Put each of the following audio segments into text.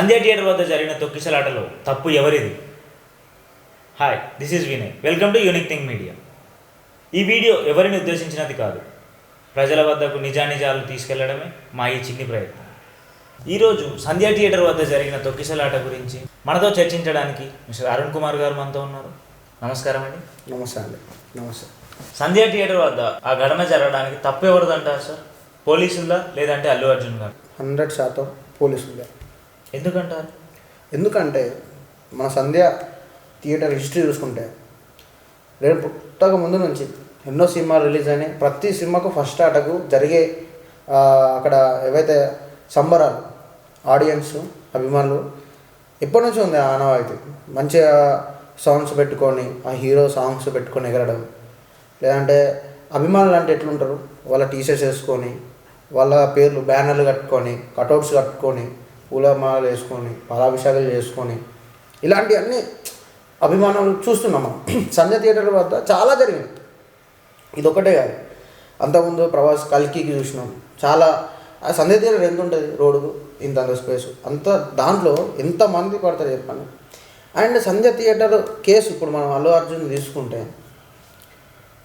సంధ్య theatre వద్ద జరిగిన తొక్కిసలాటలో తప్పు ఎవరిది? Hi this is Vinay welcome to unique thing media ఈ వీడియో ఎవరిని ఉద్దేశించినది కాదు. ప్రజల వద్దకు నిజానిజాలు తీసుకెళ్ళడమే మా ఈ చిన్ని ప్రయత్నం. ఈరోజు సంధ్య థియేటర్ వద్ద జరిగిన తొక్కిసలాట గురించి మనతో చర్చించడానికి మిస్టర్ అరుణ్ కుమార్ గారు మనతో ఉన్నారు. నమస్కారం అండి. నమస్తే అండి నమస్తే సంధ్య థియేటర్ వద్ద ఆ ఘటన జరగడానికి తప్పు ఎవరిదంటారు సార్ పోలీసులదా లేదంటే అల్లు అర్జున్ గారు? హండ్రెడ్ శాతం పోలీసులే. ఎందుకంటారు? ఎందుకంటే మన సంధ్య థియేటర్ హిస్టరీ చూసుకుంటే రేపు పుట్టక ముందు నుంచి ఎన్నో సినిమాలు రిలీజ్ అయినాయి. ప్రతి సినిమాకు ఫస్ట్ ఆటకు జరిగే అక్కడ ఏవైతే సంబరాలు ఆడియన్స్ అభిమానులు ఎప్పటి నుంచి ఉంది ఆ ఆనవాయితీ. మంచిగా సాంగ్స్ పెట్టుకొని ఆ హీరో సాంగ్స్ పెట్టుకొని ఎగరడం. లేదంటే అభిమానులు అంటే ఎట్లుంటారు? వాళ్ళ టీషర్ట్స్ వేసుకొని వాళ్ళ పేర్లు బ్యానర్లు కట్టుకొని కటౌట్స్ కట్టుకొని పూలమాలలు వేసుకొని పాలాభిషేకాలు చేసుకొని ఇలాంటివన్నీ అభిమానం చూస్తున్నాం మనం. సంధ్య థియేటర్ వద్ద చాలా జరిగింది ఇది కాదు. అంతకుముందు ప్రవాస్ కల్కికి చూసినాం. చాలా ఆ థియేటర్ ఎంత ఉంటుంది? రోడ్డు ఇంత అంత స్పేస్. అంత దాంట్లో ఎంతమంది పడతారు చెప్పండి? అండ్ సంధ్య థియేటర్ కేసు ఇప్పుడు మనం అల్లు అర్జున్ తీసుకుంటే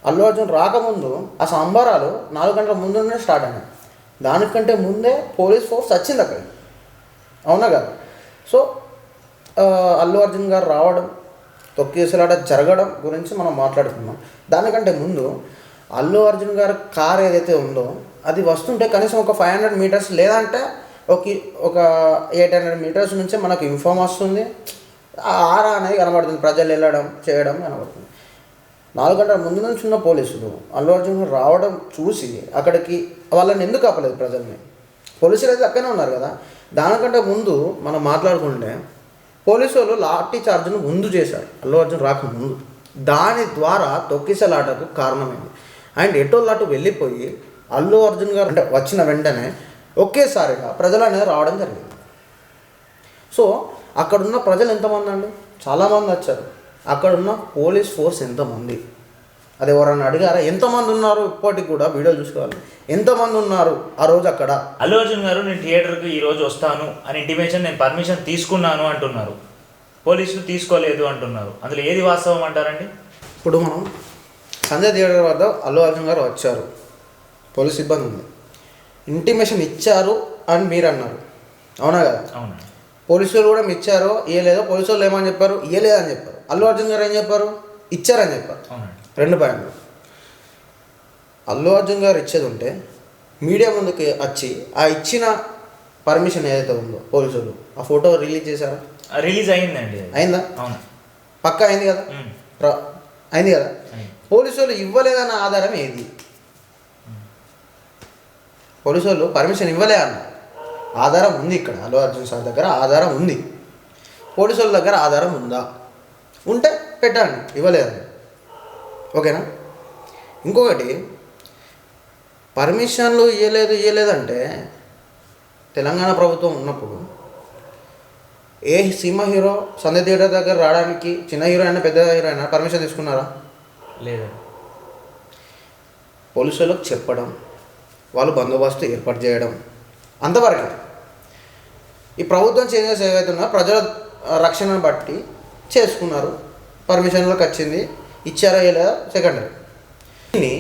అల్లు అర్జున్ రాకముందు ఆ సంబరాలు నాలుగు గంటల ముందు స్టార్ట్ అయినాయి. దానికంటే ముందే పోలీస్ ఫోర్స్ వచ్చింది అక్కడికి. అవునా కదా? సో అల్లు అర్జున్ గారు రావడం తొక్కేసలాట జరగడం గురించి మనం మాట్లాడుకున్నాం దానికంటే ముందు అల్లు అర్జున్ గారు కార్ ఏదైతే ఉందో అది వస్తుంటే కనీసం ఒక ఫైవ్ హండ్రెడ్ మీటర్స్ లేదంటే ఒక ఒక ఎయిట్ హండ్రెడ్ మీటర్స్ నుంచి మనకు ఇన్ఫామ్ వస్తుంది. ఆర్ ఆరా అనేది కనబడుతుంది. ప్రజలు వెళ్ళడం చేయడం కనబడుతుంది. నాలుగు గంటల ముందు నుంచి ఉన్న పోలీసులు అల్లు అర్జున్ గారు రావడం చూసి అక్కడికి వాళ్ళని ఎందుకు ఆపలేదు ప్రజల్ని? పోలీసులు అయితే అక్కడనే ఉన్నారు కదా. దానికంటే ముందు మనం మాట్లాడుకుంటే పోలీసు వాళ్ళు లాఠీ చార్జ్ను ముందు చేశారు. అల్లు అర్జున్ రాకముందు. దాని ద్వారా తొక్కిసలాటకు కారణమైంది. అండ్ ఎటో అటు వెళ్ళిపోయి అల్లు అర్జున్ గారు అంటే వచ్చిన వెంటనే ఒకేసారిగా ప్రజలు అనేది రావడం జరిగింది. సో అక్కడున్న ప్రజలు ఎంతమంది అండి చాలామంది వచ్చారు. అక్కడున్న పోలీస్ ఫోర్స్ ఎంతమంది? అది ఎవరన్నా అడిగారా? ఎంతమంది ఉన్నారు ఇప్పటికి కూడా వీడియో చూసుకోవాలి. ఎంతమంది ఉన్నారు ఆ రోజు అక్కడ? అల్లు అర్జున్ గారు నేను థియేటర్కి ఈ రోజు వస్తాను అని ఇంటిమేషన్ నేను పర్మిషన్ తీసుకున్నాను అంటున్నారు. పోలీసులు తీసుకోలేదు అంటున్నారు. అందులో ఏది వాస్తవం అంటారండి? ఇప్పుడు మనం సంజయ్ థియేటర్ వద్ద అల్లు అర్జున్ గారు వచ్చారు. పోలీస్ సిబ్బంది ఉంది. ఇంటిమేషన్ ఇచ్చారు అని మీరు అన్నారు అవునా కదా? అవునండి. పోలీసులు కూడా ఇచ్చారో పోలీసు వాళ్ళు ఏమని చెప్పారు ఇయ్యలేదని చెప్పారు. అల్లు అర్జున్ గారు ఏం చెప్పారు? ఇచ్చారని చెప్పారు. అవునండి. రెండు పాయింట్లు. అల్లు అర్జున్ గారు ఇచ్చేది ఉంటే మీడియా ముందుకి వచ్చి ఆ ఇచ్చిన పర్మిషన్ ఏదైతే ఉందో పోలీసులు ఆ ఫోటో రిలీజ్ చేశారా? రిలీజ్ అయిందండి. అయిందా? అవును. పక్కా అయింది కదా? అయింది కదా. పోలీసు వాళ్ళు ఇవ్వలేదన్న ఆధారం ఏది? పోలీసు వాళ్ళు పర్మిషన్ ఇవ్వలే అన్న. ఆధారం ఉంది ఇక్కడ అల్లు అర్జున్ సార్ దగ్గర ఆధారం ఉంది. పోలీసు వాళ్ళ దగ్గర ఆధారం ఉందా? ఉంటే పెట్టండి ఇవ్వలేదని ఓకేనా? ఇంకొకటి పర్మిషన్లు ఇవ్వలేదు ఇవ్వలేదంటే తెలంగాణ ప్రభుత్వం ఉన్నప్పుడు ఏ సినిమా హీరో సంధ్య థియేటర్ దగ్గర రావడానికి చిన్న హీరో అయినా పెద్ద హీరో అయినా పర్మిషన్ తీసుకున్నారా? లేదండి పోలీసు వాళ్ళకి చెప్పడం వాళ్ళు బందోబస్తు ఏర్పాటు చేయడం అంతవరకే. ఈ ప్రభుత్వం చేంజెస్ ఏవైతే ఉన్నాయో ప్రజల రక్షణను బట్టి చేసుకున్నారు. పర్మిషన్లోకి వచ్చింది. ఇచ్చారా ఇలా సెకండరీ దీన్ని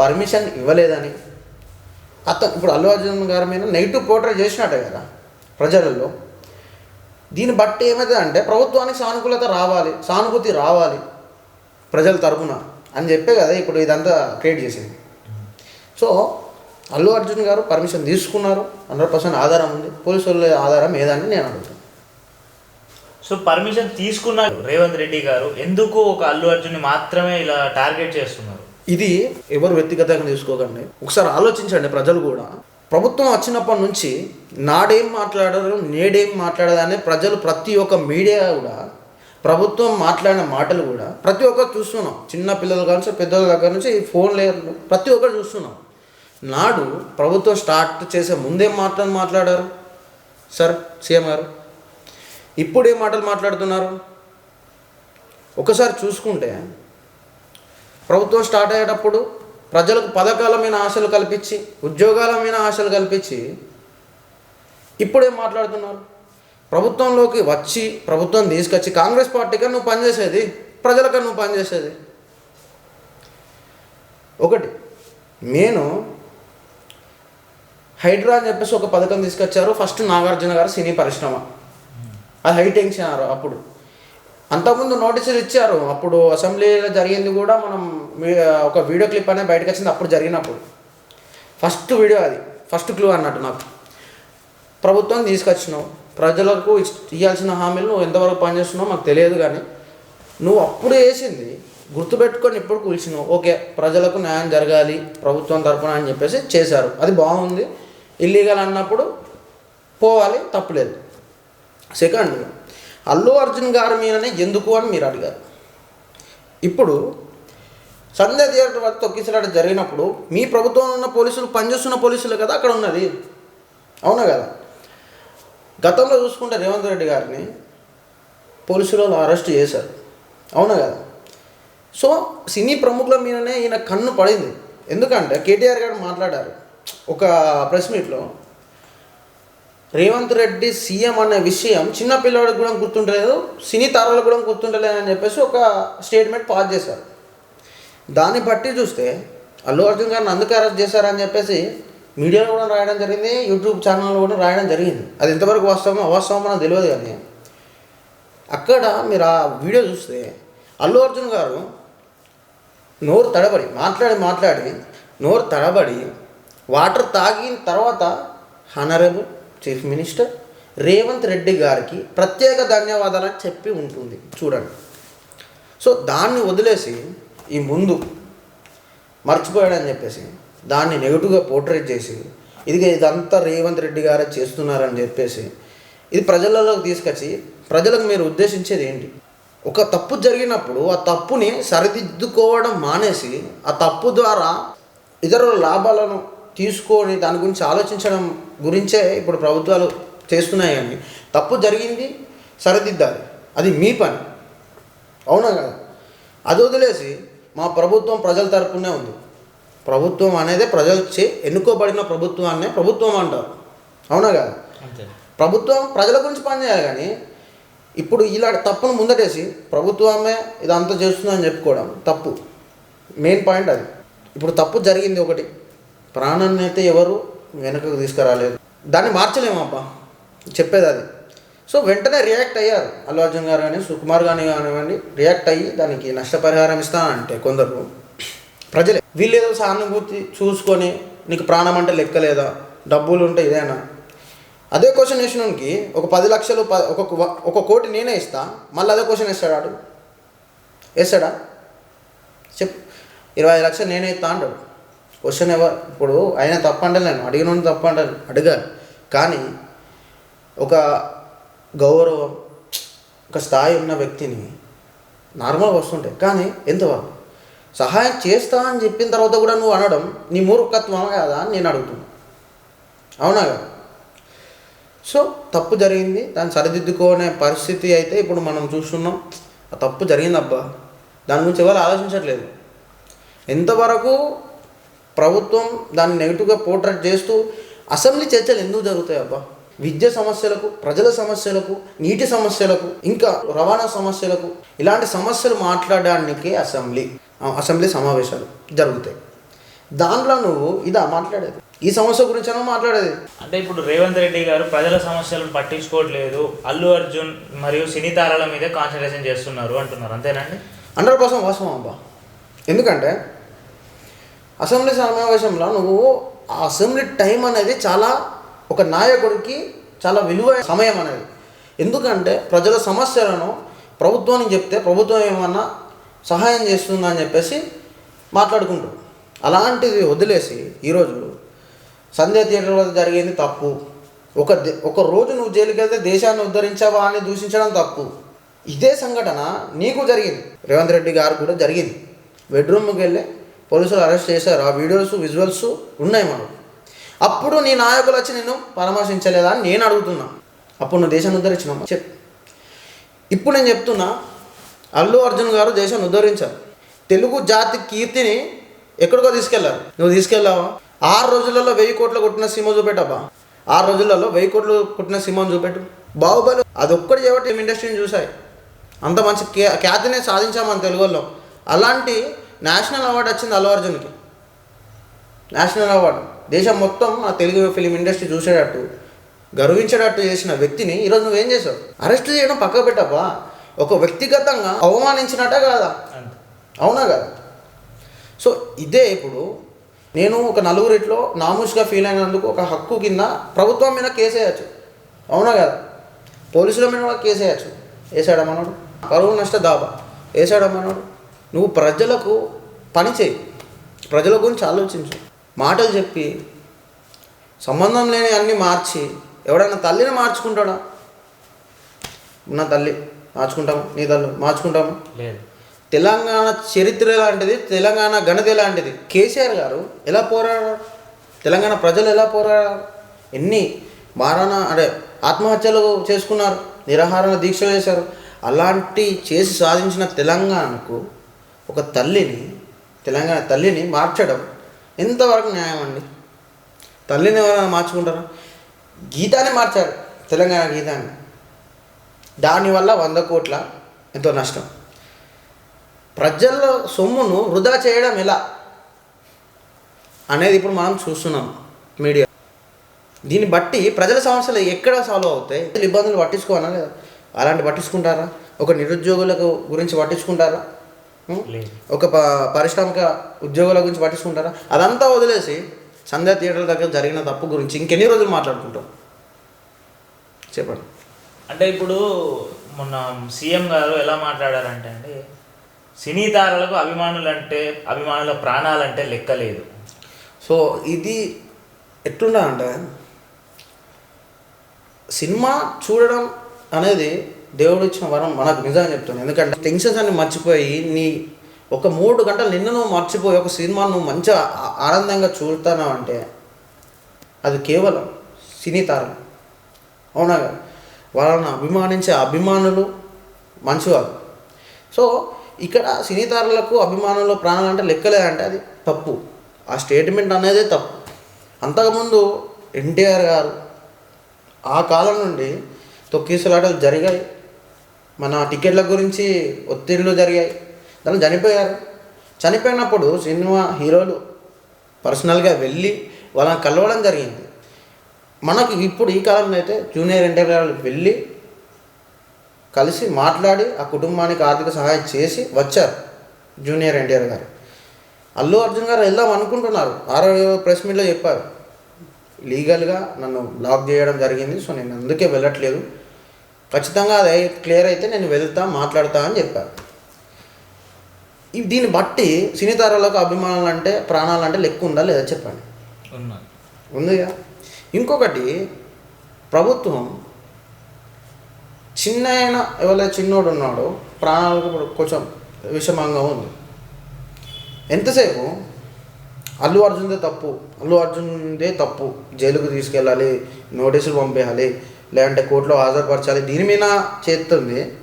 పర్మిషన్ ఇవ్వలేదని. అతను ఇప్పుడు అల్లు అర్జున్ గారి మీద నెగిటివ్ పోర్ట్రేట్ చేసినట్టే కదా ప్రజలలో. దీన్ని బట్టి ఏమవుతుంది అంటే ప్రభుత్వానికి సానుకూలత రావాలి సానుభూతి రావాలి ప్రజల తరపున అని చెప్పే కదా ఇప్పుడు ఇదంతా క్రియేట్ చేసింది. సో అల్లు అర్జున్ గారు పర్మిషన్ తీసుకున్నారు. హండ్రెడ్ పర్సెంట్ ఆధారం ఉంది. పోలీసు వాళ్ళ ఆధారం ఏదని నేను అడుగుతాను సో పర్మిషన్ తీసుకున్న రేవంత్ రెడ్డి గారు. ఎందుకు ఒక అల్లు అర్జున్ని మాత్రమే ఇలా టార్గెట్ చేస్తున్నారు? ఇది ఎవరు వ్యక్తిగతంగా తీసుకోకండి. ఒకసారి ఆలోచించండి ప్రజలు కూడా. ప్రభుత్వం వచ్చినప్పటి నుంచి నాడేం మాట్లాడరు నేడేం మాట్లాడదని ప్రజలు ప్రతి ఒక్క మీడియా కూడా ప్రభుత్వం మాట్లాడిన మాటలు కూడా ప్రతి ఒక్కరు చూస్తున్నాం. చిన్న పిల్లల నుంచి పెద్దల దగ్గర నుంచి ఈ ఫోన్ లేరు ప్రతి ఒక్కరు చూస్తున్నాం. నాడు ప్రభుత్వం స్టార్ట్ చేసే ముందేం మాటలు మాట్లాడారు? సార్ సీఎం గారు? ఇప్పుడు ఏం మాటలు మాట్లాడుతున్నారు? ఒకసారి చూసుకుంటే ప్రభుత్వం స్టార్ట్ అయ్యేటప్పుడు ప్రజలకు పథకాల మీద ఆశలు కల్పించి ఉద్యోగాల మీద ఆశలు కల్పించి ఇప్పుడు ఏం మాట్లాడుతున్నారు? ప్రభుత్వంలోకి వచ్చి ప్రభుత్వం తీసుకొచ్చి కాంగ్రెస్ పార్టీగా నువ్వు పనిచేసేది ప్రజలకు నువ్వు పనిచేసేది. ఒకటి నేను హైడ్రా అని చెప్పేసి ఒక పథకం తీసుకొచ్చారు. ఫస్ట్ నాగార్జున గారు సినీ పరిశ్రమ. అది హైటెన్షన్ అప్పుడు. అంతకుముందు నోటీసులు ఇచ్చారు. అప్పుడు అసెంబ్లీలో జరిగింది కూడా మనం ఒక వీడియో క్లిప్ అనేది బయటకు వచ్చింది అప్పుడు జరిగినప్పుడు. ఫస్ట్ వీడియో అది. ఫస్ట్ క్లూ అన్నట్టు నాకు. ప్రభుత్వం తీసుకొచ్చినావు. ప్రజలకు ఇవ్వాల్సిన హామీలు నువ్వు ఎంతవరకు పనిచేస్తున్నావు మాకు తెలియదు కానీ నువ్వు అప్పుడు వేసింది గుర్తుపెట్టుకొని ఇప్పుడు కూల్చినావు. ఓకే ప్రజలకు న్యాయం జరగాలి ప్రభుత్వం తరపున అని చెప్పేసి చేశారు. అది బాగుంది. ఇల్లీగల్ అన్నప్పుడు పోవాలి తప్పులేదు సెకండ్ అల్లు అర్జున్ గారి మీదనే ఎందుకు అని మీరు అడిగారు. ఇప్పుడు సంధ్య థియేటర్ వద్ద తొక్కిసలాట జరిగినప్పుడు మీ ప్రభుత్వంలో ఉన్న పోలీసులు పనిచేస్తున్న పోలీసులు కదా అక్కడ ఉన్నది. అవునా కదా? గతంలో చూసుకుంటే రేవంత్ రెడ్డి గారిని పోలీసులు వాళ్ళు అరెస్ట్ చేశారు. అవునా కదా? సో సినీ ప్రముఖుల మీదనే ఈయన కన్ను పడింది. ఎందుకంటే కేటీఆర్ గారు మాట్లాడారు. ఒక ప్రెస్ మీట్లో రేవంత్ రెడ్డి సీఎం అనే విషయం చిన్న పిల్లవాడికి కూడా గుర్తుండలేదు సినీ తారలకు కూడా గుర్తుండలేదు అని చెప్పేసి ఒక స్టేట్మెంట్ పాస్ చేశారు. దాన్ని బట్టి చూస్తే అల్లు అర్జున్ గారిని అందుకు అరెస్ట్ చేశారని చెప్పేసి మీడియాలో కూడా రాయడం జరిగింది యూట్యూబ్ ఛానల్లో కూడా రాయడం జరిగింది. అది ఎంతవరకు వాస్తవమో అవాస్తవమో నాకు తెలియదు కానీ. అక్కడ మీరు ఆ వీడియో చూస్తే అల్లు అర్జున్ గారు నోరు తడబడి మాట్లాడి మాట్లాడి నోరు తడబడి వాటర్ తాగిన తర్వాత honourable chief minister Revanth Reddy గారికి ప్రత్యేక ధన్యవాదాలు అని చెప్పి ఉంటుంది. చూడండి. సో దాన్ని వదిలేసి ఈ ముందు మర్చిపోయాడని చెప్పేసి దాన్ని నెగిటివ్గా పోర్ట్రేట్ చేసి ఇది ఇదంతా రేవంత్ రెడ్డి గారే చేస్తున్నారని చెప్పేసి ఇది ప్రజలలోకి తీసుకొచ్చి ప్రజలకు మీరు ఉద్దేశించేది ఏంటి? ఒక తప్పు జరిగినప్పుడు ఆ తప్పుని సరిదిద్దుకోవడం మానేసి ఆ తప్పు ద్వారా ఇతరుల లాభాలను తీసుకొని దాని గురించి ఆలోచించడం గురించే ఇప్పుడు ప్రభుత్వాలు చేస్తున్నాయి కానీ తప్పు జరిగింది సరిదిద్దాలి. అది మీ పని. అవునా కదా? అది వదిలేసి మా ప్రభుత్వం ప్రజల తరపునే ఉంది. ప్రభుత్వం అనేది ప్రజలచే ఎన్నుకోబడిన ప్రభుత్వాన్నే ప్రభుత్వం అంటారు. అవునా కదా? ప్రభుత్వం ప్రజల గురించి పనిచేయాలి కానీ ఇప్పుడు ఇలా తప్పును ముందటేసి ప్రభుత్వమే ఇదంతా చేస్తుందని చెప్పుకోవడం తప్పు. మెయిన్ పాయింట్ అది. ఇప్పుడు తప్పు జరిగింది ఒకటి. ప్రాణాన్ని అయితే ఎవరు వెనకకు తీసుకురాలేదు. దాన్ని మార్చలేము అబ్బా చెప్పేది అది సో వెంటనే రియాక్ట్ అయ్యారు. అల్లు అర్జున్ గారు కానీ సుకుమార్ గాని కానివ్వండి రియాక్ట్ అయ్యి దానికి నష్టపరిహారం ఇస్తానంటే కొందరు ప్రజలే. వీళ్ళు ఏదో సానుభూతి చూసుకొని నీకు ప్రాణం అంటే లెక్కలేదా? డబ్బులు ఉంటే ఇదేనా? అదే క్వశ్చన్ వేసినోనికి ఒక పది లక్షలు ప- ఒక ఒక కోటి నేనే ఇస్తా. మళ్ళీ అదే క్వశ్చన్ వేస్తాడు ఆడు? వేస్తాడా? చెప్పు. ఇరవై ఐదు లక్షలు నేనే ఇస్తా అంటాడు. క్వశ్చన్ ఎవరు? ఇప్పుడు ఆయన తప్పంటే నేను. అడిగిన తప్పంటాను అడగాలి. కానీ ఒక గౌరవం ఒక స్థాయి ఉన్న వ్యక్తిని నార్మల్గా వస్తుంటాయి కానీ ఎంతవరకు సహాయం చేస్తా అని చెప్పిన తర్వాత కూడా నువ్వు అనడం నీ మూర్ఖత్వం కాదా అని నేను అడుగుతున్నా. అవునా కదా? సో తప్పు జరిగింది. దాన్ని సరిదిద్దుకునే పరిస్థితి అయితే ఇప్పుడు మనం చూస్తున్నాం. ఆ తప్పు జరిగింది అబ్బా దాని గురించి ఎవరు ఆలోచించట్లేదు. ఎంతవరకు ప్రభుత్వం దాన్ని నెగిటివ్గా పోర్ట్రేట్ చేస్తూ అసెంబ్లీ చర్చలు ఎందుకు జరుగుతాయి అబ్బా? విద్య సమస్యలకు ప్రజల సమస్యలకు నీటి సమస్యలకు ఇంకా రవాణా సమస్యలకు ఇలాంటి సమస్యలు మాట్లాడడానికి అసెంబ్లీ అసెంబ్లీ సమావేశాలు జరుగుతాయి. దాంట్లో నువ్వు ఇదా మాట్లాడేది? ఈ సమస్య గురించి మాట్లాడేది? అంటే ఇప్పుడు రేవంత్ రెడ్డి గారు ప్రజల సమస్యలను పట్టించుకోవట్లేదు అల్లు అర్జున్ మరియు సినీ తారాల మీదే కాన్సన్ట్రేషన్ చేస్తున్నారు అంటున్నారు అంతేనండి హండ్రెడ్ పర్సెంట్ వాస్తవం అబ్బా. ఎందుకంటే అసెంబ్లీ సమావేశంలో నువ్వు ఆ అసెంబ్లీ టైం అనేది చాలా ఒక నాయకుడికి చాలా విలువైన సమయం అనేది. ఎందుకంటే ప్రజల సమస్యలను ప్రభుత్వానికి చెప్తే ప్రభుత్వం ఏమన్నా సహాయం చేస్తుందని చెప్పేసి మాట్లాడుకుంటారు. అలాంటిది వదిలేసి ఈరోజు సంధ్య థియేటర్ వద్ద జరిగింది తప్పు. ఒక దే- ఒక రోజు నువ్వు జైలుకి వెళ్తే దేశాన్ని ఉద్ధరించావా అని దూషించడం తప్పు. ఇదే సంఘటన నీకు జరిగింది. రేవంత్ రెడ్డి గారు కూడా జరిగింది. బెడ్రూమ్కి వెళ్ళి పోలీసులు అరెస్ట్ చేశారు. ఆ వీడియోస్ విజువల్స్ ఉన్నాయి మనకు. అప్పుడు నీ నాయకులు వచ్చి నేను పరామర్శించలేదా అని నేను అడుగుతున్నా. అప్పుడు నువ్వు దేశాన్ని ఉద్ధరించినామా చెప్ ఇప్పుడు నేను చెప్తున్నా అల్లు అర్జున్ గారు దేశాన్ని ఉద్ధరించారు. తెలుగు జాతి కీర్తిని ఎక్కడికో తీసుకెళ్ళారు. నువ్వు తీసుకెళ్ళావా ఆరు రోజులలో వెయ్యి కోట్లు కొట్టిన సినిమా చూపెట్టబ్బా. ఆరు రోజులలో వెయ్యి కోట్లు కొట్టిన సినిమాను చూపెట్టు. బాహుబలి అదొక్కటి చేయబట్టి ఫిల్మ్ ఇండస్ట్రీని చూసాయి అంత మంచి ఖ్యాతినే ఖ్యాతిని సాధించాం మన తెలుగులో. అలాంటి నేషనల్ అవార్డు వచ్చింది అల్లు అర్జున్కి. National award. దేశం మొత్తం ఆ తెలుగు ఫిలిం ఇండస్ట్రీ చూసేటట్టు గర్వించేటట్టు చేసిన వ్యక్తిని ఈరోజు నువ్వేం చేసావు? అరెస్ట్ చేయడం పక్కకు పెట్టబ్బా. ఒక వ్యక్తిగతంగా అవమానించినట్టే కాదా? అవునా కదా? సో ఇదే ఇప్పుడు. నేను ఒక నలుగురిట్లో నామూష్గా ఫీల్ అయినందుకు ఒక హక్కు కింద ప్రభుత్వం మీద కేసు వేయచ్చు అవునా కదా? పోలీసుల మీద కూడా కేసు వేయచ్చు వేసాడా మనోడు? పరువు నష్ట దాబా. వేసాడా మనోడు? నువ్వు ప్రజలకు పని చేయి. ప్రజల గురించి ఆలోచించు. మాటలు చెప్పి సంబంధం లేని అన్నీ మార్చి ఎవడైనా తల్లిని మార్చుకుంటాడా? నా తల్లి మార్చుకుంటాము? నీ తల్లి మార్చుకుంటాము? లేదు. తెలంగాణ చరిత్ర ఎలాంటిది తెలంగాణ ఘనత ఎలాంటిది కేసీఆర్ గారు ఎలా పోరాడారు? తెలంగాణ ప్రజలు ఎలా పోరాడారు? ఎన్ని మారణ అంటే ఆత్మహత్యలు చేసుకున్నారు నిరాహార దీక్ష చేశారు. అలాంటి చేసి సాధించిన తెలంగాణకు ఒక తల్లిని తెలంగాణ తల్లిని మార్చడం ఎంతవరకు న్యాయం అండి? తల్లిని ఎవరైనా మార్చుకుంటారా? గీతాన్ని మార్చారు తెలంగాణ గీతాన్ని. దానివల్ల వంద కోట్ల ఎంతో నష్టం. ప్రజల్లో సొమ్మును వృధా చేయడం ఎలా అనేది ఇప్పుడు మనం చూస్తున్నాం మీడియా. దీన్ని బట్టి ప్రజల సమస్యలు ఎక్కడ సాల్వ్ అవుతాయి? ఇబ్బందులు పట్టించుకోవాలా లేదా? అలాంటి పట్టించుకుంటారా? ఒక నిరుద్యోగులకు గురించి పట్టించుకుంటారా? ఒక పారిశ్రామిక ఉద్యోగుల గురించి పట్టించుకుంటారా? అదంతా వదిలేసి సంధ్యా థియేటర్ల దగ్గర జరిగిన తప్పు గురించి ఇంకెన్ని రోజులు మాట్లాడుకుంటాం? చెప్పండి. అంటే ఇప్పుడు మొన్న సీఎం గారు ఎలా మాట్లాడారంటే అండి సినీ తారలకు అభిమానులు అంటే అభిమానుల ప్రాణాలంటే లెక్కలేదు సో ఇది ఎట్లుండా అంటే సినిమా చూడడం అనేది దేవుడు ఇచ్చిన వరం మనకు నిజంగా చెప్తాను ఎందుకంటే టెన్షన్స్ అన్ని మర్చిపోయి నీ ఒక మూడు గంటలు నిన్న నువ్వు మర్చిపోయి ఒక సినిమా నువ్వు మంచిగా ఆనందంగా చూస్తాను అంటే అది కేవలం సినీ తారలు. అవునా కదా? వాళ్ళని అభిమానించే అభిమానులు మంచివారు సో ఇక్కడ సినీతారులకు అభిమానులు ప్రాణాలు అంటే లెక్కలేదంటే అది తప్పు. ఆ స్టేట్మెంట్ అనేది తప్పు. అంతకుముందు ఎన్టీఆర్ గారు ఆ కాలం నుండి తొక్కిసలాటలు జరిగాయి. మన టికెట్ల గురించి ఒత్తిళ్ళు జరిగాయి. దాన్ని చనిపోయారు. చనిపోయినప్పుడు సినిమా హీరోలు పర్సనల్గా వెళ్ళి వాళ్ళని కలవడం జరిగింది. మనకు ఇప్పుడు ఈ కాలంలో అయితే జూనియర్ ఎన్టీఆర్ గారు వెళ్ళి కలిసి మాట్లాడి ఆ కుటుంబానికి ఆర్థిక సహాయం చేసి వచ్చారు జూనియర్ ఎన్టీఆర్ గారు. అల్లు అర్జున్ గారు వెళ్దాం అనుకుంటున్నారు. ఆరో ప్రెస్ మీట్లో చెప్పారు. లీగల్గా నన్ను బ్లాక్ చేయడం జరిగింది. సో నేను అందుకే వెళ్ళట్లేదు. ఖచ్చితంగా అది క్లియర్ అయితే నేను వెళ్తా మాట్లాడతా అని చెప్పారు ఈ- దీన్ని బట్టి సినీ తారాలకు అభిమానాలు అంటే ప్రాణాలు అంటే లెక్క ఉందా లేదా చెప్పండి. ఉందిగా ఇంకొకటి ప్రభుత్వం చిన్న అయిన ఎవరైతే చిన్నోడు ఉన్నాడో ప్రాణాలకు కొంచెం విషమంగా ఉంది. ఎంతసేపు? అల్లు అర్జున్దే తప్పు అల్లు అర్జున్దే తప్పు. జైలుకు తీసుకెళ్ళాలి నోటీసులు పంపించాలి లేదంటే కోర్టులో హాజరుపరచాలి. దీని మీద చేస్తుంది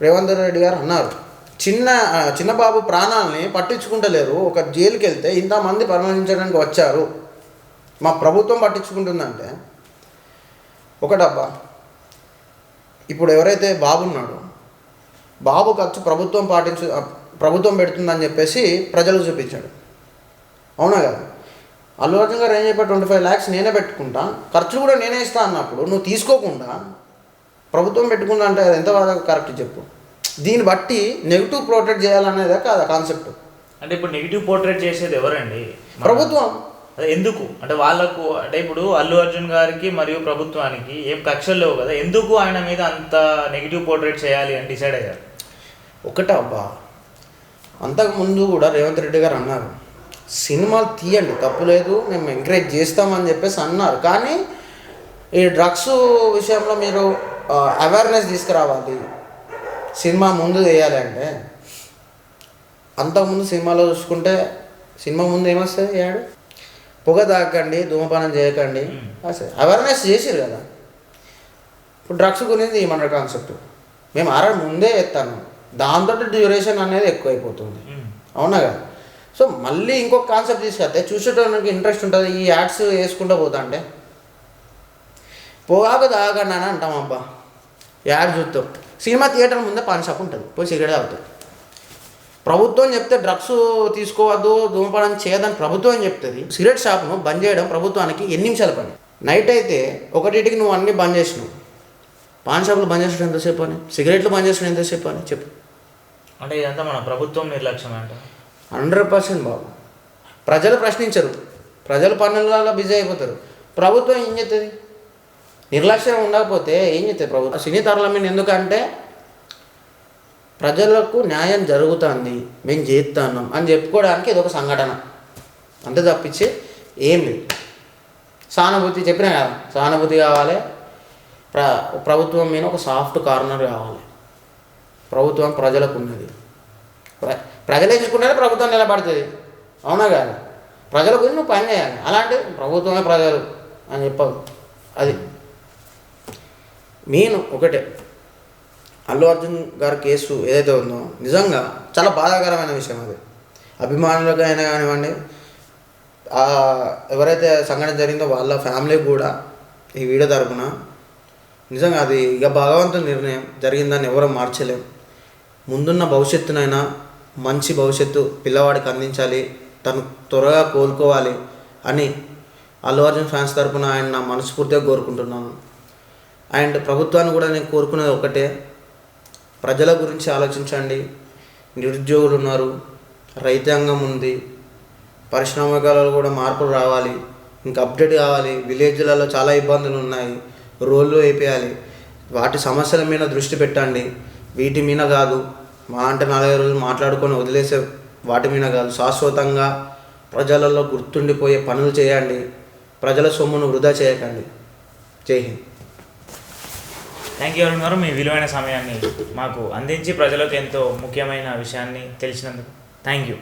రేవంత్ రెడ్డి గారు అన్నారు. చిన్న చిన్నబాబు చిన్న బాబు ప్రాణాలని పట్టించుకుంటలేరు. ఒక జైలుకి వెళ్తే ఇంతమంది పరిగణించడానికి వచ్చారు. మా ప్రభుత్వం పట్టించుకుంటుందంటే ఒకటబ్బా ఇప్పుడు ఎవరైతే బాబు ఉన్నాడో బాబు ఖర్చు ప్రభుత్వం పాటించు ప్రభుత్వం పెడుతుందని చెప్పేసి ప్రజలు చూపించాడు. అవునా కదా? అల్లు అర్జున్ గారు ఏం చెప్పారు? ట్వంటీ ఫైవ్ ల్యాక్స్ నేనే పెట్టుకుంటా. ఖర్చులు కూడా నేనే ఇస్తా అన్నప్పుడు నువ్వు తీసుకోకుండా ప్రభుత్వం పెట్టుకుందా అంటే అది ఎంత కరెక్ట్ చెప్పు. దీన్ని బట్టి నెగిటివ్ ప్రొటెక్ట్ చేయాలనేదే కాదా కాన్సెప్ట్ అంటే ఇప్పుడు నెగిటివ్ పోర్ట్రేట్ చేసేది ఎవరండి? ప్రభుత్వం. ఎందుకు? అంటే వాళ్ళకు అంటే ఇప్పుడు అల్లు అర్జున్ గారికి మరియు ప్రభుత్వానికి ఏం కక్షలు లేవు కదా. ఎందుకు ఆయన మీద అంత నెగిటివ్ పోర్ట్రేట్ చేయాలి అని డిసైడ్ అయ్యారు? ఒకటే అబ్బా. అంతకుముందు కూడా రేవంత్ రెడ్డి గారు అన్నారు సినిమాలు తీయండి తప్పు లేదు మేము ఎంకరేజ్ చేస్తామని చెప్పేసి అన్నారు. కానీ ఈ డ్రగ్స్ విషయంలో మీరు అవేర్నెస్ తీసుకురావాలి. సినిమా ముందు వేయాలి అంటే. అంతకుముందు సినిమాలో చూసుకుంటే సినిమా ముందు ఏమొస్తుంది? యాడ్ పొగ తాకండి ధూమపానం చేయకండి. అసలు అవేర్నెస్ చేసిరు కదా. ఇప్పుడు డ్రగ్స్ గురించి మన కాన్సెప్ట్ మేము ఆర్ఆర్ ముందే ఎత్తాను దాంతో డ్యూరేషన్ అనేది ఎక్కువైపోతుంది. అవునా కదా? సో మళ్ళీ ఇంకొక కాన్సెప్ట్ తీసుకొస్తే చూసేటోనికి ఇంట్రెస్ట్ ఉంటుంది ఈ యాడ్స్ వేసుకుంటూ పోతా అంటే. పొగాకు తాగండి అని అంటాం అబ్బా. యాడ్ చూస్తాం. సినిమా థియేటర్ ముందే పాన్ షాప్ ఉంటుంది పోయి సిగరెట్ తాగుతాం. ప్రభుత్వం చెప్తే డ్రగ్స్ తీసుకోవద్దు ధూమపానం చేయదని ప్రభుత్వం చెప్తుంది. సిగరెట్ షాప్ను బంద్ చేయడం ప్రభుత్వానికి ఎన్ని నిమిషాల పని? నైట్ అయితే ఒకటికి నువ్వు అన్నీ బంద్ చేసినావు. పాన్ షాపులు బంద్ చేసిన ఎంతసేపు అని? సిగరెట్లు బంద్ చేసిన ఎంతసేపు అని చెప్పు. అంటే ఇదంతా మన ప్రభుత్వం నిర్లక్ష్యం అంటే హండ్రెడ్ పర్సెంట్ బాబు. ప్రజలు ప్రశ్నించరు. ప్రజలు పనులలో బిజీ అయిపోతారు. ప్రభుత్వం ఏం చేస్తుంది నిర్లక్ష్యం ఉండకపోతే ఏం చేస్తుంది ప్రభుత్వం? సినీ తరల మీద ఎందుకంటే ప్రజలకు న్యాయం జరుగుతుంది. మేము చేస్తున్నాం అని చెప్పుకోవడానికి ఇది ఒక సంఘటన. అంతే తప్పించి ఏం లేదు. సానుభూతి చెప్పినా కదా? సానుభూతి కావాలి. ప్ర ప్రభుత్వం మీద ఒక సాఫ్ట్ కార్నర్ కావాలి. ప్రభుత్వం ప్రజలకు ఉన్నది. ప్రజలు చూసుకుంటేనే ప్రభుత్వం నిలబడుతుంది. అవునా కాదు? ప్రజల గురించి నువ్వు పని చేయాలి. అలాంటి ప్రభుత్వమే ప్రజలు అని చెప్పదు అది. మెయిన్ ఒకటే. అల్లు అర్జున్ గారి కేసు ఏదైతే ఉందో నిజంగా చాలా బాధాకరమైన విషయం అది. అభిమానులకైనా కానివ్వండి ఎవరైతే సంఘటన జరిగిందో వాళ్ళ ఫ్యామిలీ కూడా ఈ వీడియో తరపున నిజంగా అది ఇక భగవంతుని నిర్ణయం జరిగిందని ఎవరూ మార్చలేం. ముందున్న భవిష్యత్తునైనా మంచి భవిష్యత్తు పిల్లవాడికి అందించాలి తను త్వరగా కోలుకోవాలి అని అల్లు అర్జున్ ఫ్యాన్స్ తరఫున ఆయన నా మనస్ఫూర్తిగా కోరుకుంటున్నాను. అండ్ ప్రభుత్వాన్ని కూడా నేను కోరుకునేది ఒకటే ప్రజల గురించి ఆలోచించండి. నిరుద్యోగులు ఉన్నారు రైతాంగం ఉంది పరిశ్రమకాలలో కూడా మార్పులు రావాలి ఇంకా అప్డేట్ కావాలి విలేజ్లలో చాలా ఇబ్బందులు ఉన్నాయి రోడ్లు వేపేయాలి వాటి సమస్యల మీద దృష్టి పెట్టండి వీటి మీద కాదు మా అంటే నలభై రోజులు మాట్లాడుకొని వదిలేసే వాటి మీద కాదు. శాశ్వతంగా ప్రజలలో గుర్తుండిపోయే పనులు చేయండి. ప్రజల సొమ్మును వృధా చేయకండి. జై హింద్. థ్యాంక్ యూ అరుణ్ గారు. మీ విలువైన సమయాన్ని మాకు అందించి ప్రజలకు ఎంతో ముఖ్యమైన విషయాన్ని తెలిసినందుకు థ్యాంక్ యూ